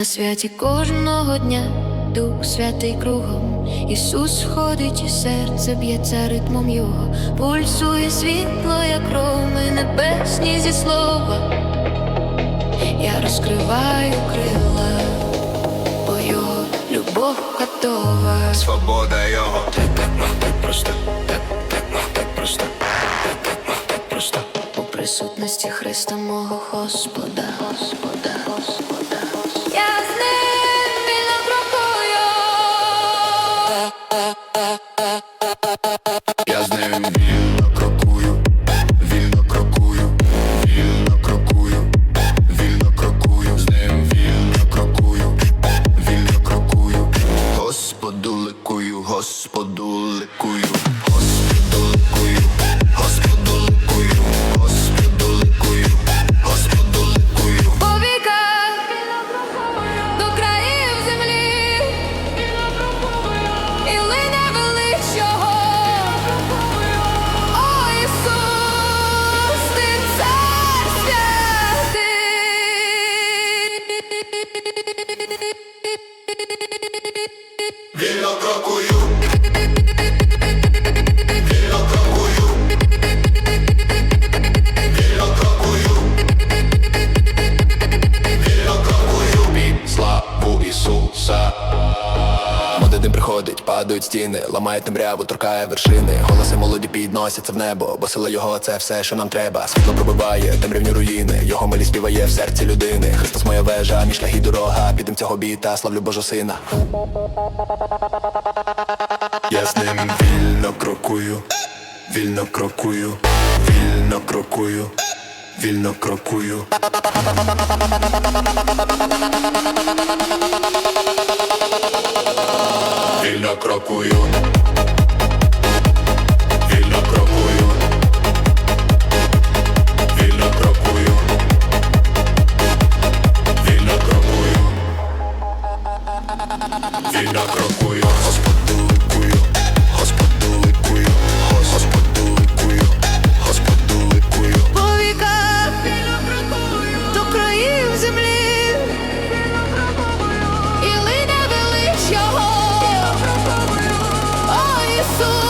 На святі кожного дня Дух святий кругом, Ісус ходить, і серце б'ється ритмом Його, пульсує світло, як роми небесні зі слова. Я розкриваю крила, бо його любов готова. Свобода його так, так, так просто, так, так, так просто, так, так, так просто. У присутності Христа мого Господа, Господа, Господа. Приходить, падають стіни, ламає темряву, торкає вершини. Голоси молоді підносяться в небо, бо сила його це все, що нам треба. Світло пробиває темрявні руїни. Його милі співає в серці людини. Христос моя вежа, мій шлях і дорога. Підем цього біта, славлю Божого сина. Я з ним вільно крокую, вільно крокую, вільно крокую, вільно крокую. Вільно крокую. Вільно крокую. Вільно крокую. Вільно крокую. Вільно крокую. so